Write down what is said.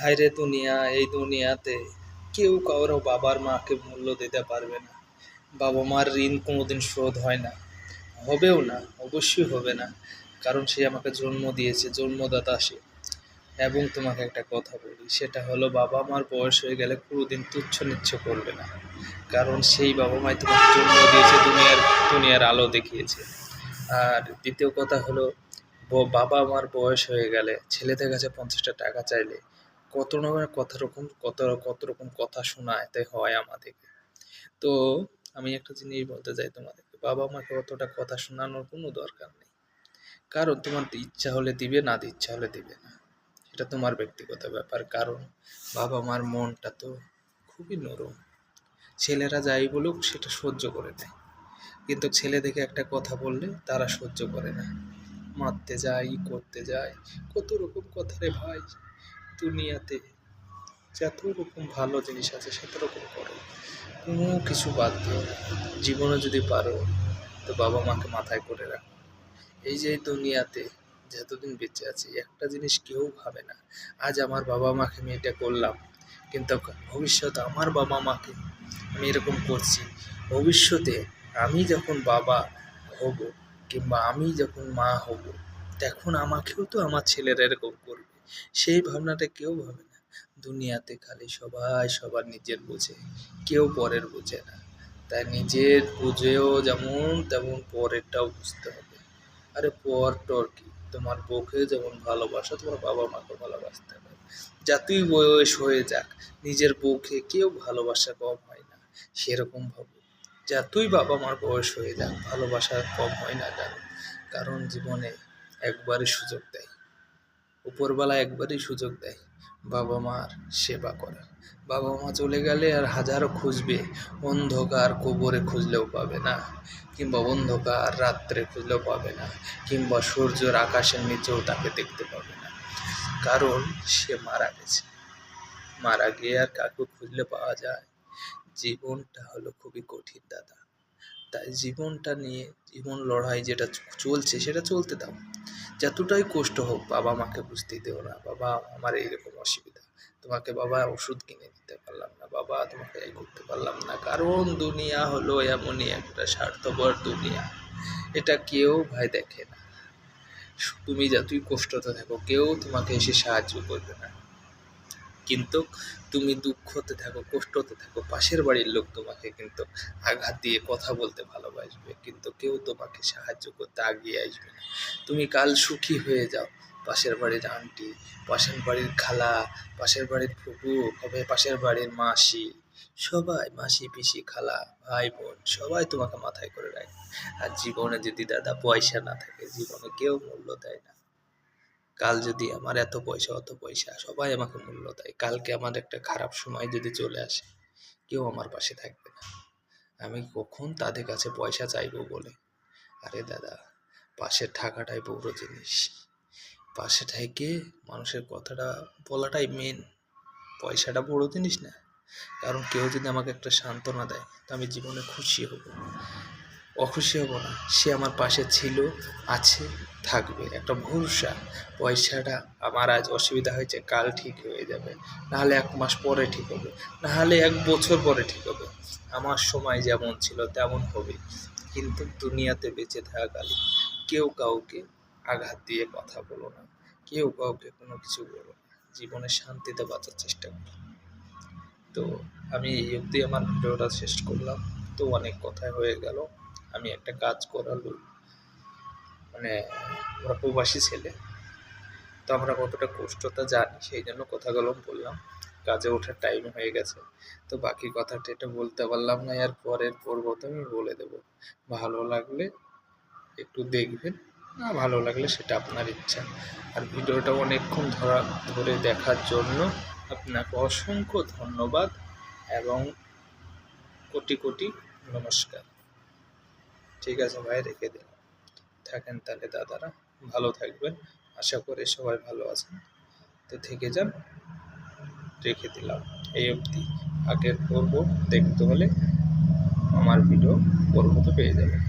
হায়রে দুনিয়া, এই দুনিয়াতে কেউ কারও বাবার মাকে মূল্য দিতে পারবে না। বাবা মার ঋণ কোনোদিন শোধ হয় না। হবেও না, অবশ্যই হবে না। কারণ সে আমাকে জন্ম দিয়েছে, জন্মদাতা সে। এবং তোমাকে একটা কথা বলি, সেটা হলো বাবা মার বয়স হয়ে গেলে কোনোদিন তুচ্ছ নিচ্ছ করবে না। কারণ সেই বাবা মাই তোমাকে জন্ম দিয়েছে, দুনিয়ার দুনিয়ার আলো দেখিয়েছে। আর দ্বিতীয় কথা হলো বাবা আমার বয়স হয়ে গেলে ছেলেদের কাছে পঞ্চাশটা টাকা চাইলে কত রকমের কত রকম, কত কত রকম কথা শোনাতে হয় আমাদেরকে তো আমি একটা জিনিস বলতে চাই তোমাদেরকে, বাবা মাকে অতটা কথা শোনানোর কোনো দরকার নেই। কারণ তোমার ইচ্ছা হলে দিবে, না ইচ্ছা হলে দিবে না। এটা তোমার ব্যক্তিগত ব্যাপার, কারণ বাবা মার মনটা তো খুবই নরম। ছেলেরা যাই বলুক, সেটা সহ্য করে নেয়। কিন্তু ছেলে দেখে একটা কথা বললে, তারা সহ্য করে না। মারতে যায়, করতে যায়, কত রকম কথা রে ভাই। দুনিয়াতে যত রকম ভালো জিনিস আছে সেত রকম করো। কোনো কিছু বাদ দিও জীবনে যদি পারো, তো বাবা মাকে মাথায় করে রাখো। এই যে দুনিয়াতে যতদিন বেঁচে আছি, একটা জিনিস কেউ ভাবে না, আজ আমার বাবা মাকে আমি এটা করলাম, কিন্তু ভবিষ্যতে আমার বাবা মাকে আমি এরকম করছি। ভবিষ্যতে আমি যখন বাবা হব কিংবা আমি যখন মা হব, তখন আমাকেও তো আমার ছেলেরা এরকম করবে। সেই ভাবনাটা কেউ ভাবে না। দুনিয়াতে খালি সবাই সবার নিজের বোঝে, কেউ পরের বোঝে না। তাই নিজের বুঝেও যেমন তেমন পরেরটাও বুঝতে হবে। আরে পর টর কি? তোমার বউকে যেমন ভালোবাসো, তোমার বাবা মাকে ভালোবাসতে হবে। যতই বয়স হয়ে যাক, নিজের বউকে কেউ ভালোবাসা কম হয় না। সেরকম ভাবো। যতই বাবা মার বয়স হয়ে যাক, ভালোবাসা কম হয় না কেন? কারণ জীবনে একবারই সুযোগ দেয়। উপরবেলা একবারই সুযোগ দেয়। বাবা মার সেবা করা বাবা মা চলে গেলে আর হাজারো খুঁজবে। অন্ধকার কবরে খুঁজলেও পাবে না, কিংবা অন্ধকার রাত্রে খুঁজলেও পাবে না, কিংবা সূর্যের আকাশের নিচেও তাকে দেখতে পাবে না। কারণ সে মারা গেছে। মারা গিয়ে আর কাকে খুঁজলে পাওয়া যায়। জীবনটা হলো খুবই কঠিন, দাদা। তাই জীবনটা নিয়ে, জীবন লড়াই যেটা চলছে সেটা চলতে দাও। যতটাই কষ্ট হোক বাবা মাকে বুঝতেই দেও না। বাবা, আমার এইরকম অসুবিধা। তোমাকে বাবা ওষুধ কিনে দিতে পারলাম না। বাবা, তোমাকে এই করতে পারলাম না। কারণ দুনিয়া হলো এমনই একটা স্বার্থপর দুনিয়া। এটা কেউ ভাই দেখে না। তুমি যতই কষ্টতে থাকো, কেউ তোমাকে এসে সাহায্য করবে না। কিন্তু তুমি দুঃখতে থাকো কষ্টতে থাকো, পাশের বাড়ির লোক তোমাকে কিন্তু আঘাত দিয়ে কথা বলতে ভালোবাসবে। কিন্তু কেউ তোমাকে সাহায্য করতে আগিয়ে আসবে না। তুমি কাল সুখী হয়ে যাও। পাশের বাড়ির আন্টি, পাশের বাড়ির খালা, পাশের বাড়ির ফুপু, হবে পাশের বাড়ির মাসি, সবাই মাসি, পিসি, খালা, ভাই, বোন, সবাই তোমাকে মাথায় করে রাখবে। আর জীবনে যদি দাদা পয়সা না থাকে, জীবনে কেউ মূল্য দেয় না। কাল যদি আমার এত পয়সা, অত পয়সা, সবাই আমাকে মূল্য দেয়। কালকে আমার একটা খারাপ সময় যদি চলে আসে, কেউ আমার পাশে থাকবে না। আমি কখন তাদের কাছে পয়সা চাইব বলে? আরে দাদা পাশে থাকাটাই বড় জিনিস। পাশে থেকে মানুষের কথাটা বলাটাই মেন পয়সাটা বড় জিনিস না। কারণ কেউ যদি আমাকে একটা সান্ত্বনা দেয়, তো আমি জীবনে খুশি হব। অখুশি হব না। সে আমার পাশে ছিল, আছে, থাকবে। একটা ভরসা পয়সাটা আমার আজ অসুবিধা হয়েছে, কাল ঠিক হয়ে যাবে। নাহলে এক মাস পরে ঠিক হবে। নাহলে এক বছর পরে ঠিক হবে। আমার সময় যেমন ছিল তেমন হবে। কিন্তু দুনিয়াতে বেঁচে থাকাকালে কেউ কাউকে আঘাত দিয়ে কথা বলো না। কেউ কাউকে কোনো কিছু বলো জীবনে শান্তিতে বাঁচার চেষ্টা করো। তো আমি এই অবধি আমার ভিডিওটা শেষ করলাম। তো অনেক কথাই হয়ে গেল। আমি একটা কাজ করালো। মানে আমরা প্রবাসী ছেলে, তো আমরা কতটা কষ্টটা জানি সেই জন্য কথাগুলো বললাম। কাজে ওঠার টাইম হয়ে গেছে। তো বাকি কথাটা এটা বলতে পারলাম না আর পরের পর্বতে আমি বলে দেবো। ভালো লাগলে একটু দেখবেন, না ভালো লাগলে সেটা আপনার ইচ্ছা। আর ভিডিওটা অনেকক্ষণ ধরা, ধরে দেখার জন্য আপনাকে অসংখ্য ধন্যবাদ এবং কোটি কোটি নমস্কার। ঠিক আছে ভাই, রেখে দিন থাকেন তাহলে দাদারা, ভালো থাকবেন। আশা করি সবাই ভালো আছেন। তো থেকে যান, রেখে দিলাম। এই অবধি। আগের পর্ব দেখতে হলে আমার ভিডিও পর্ব তো পেয়ে যাবেন।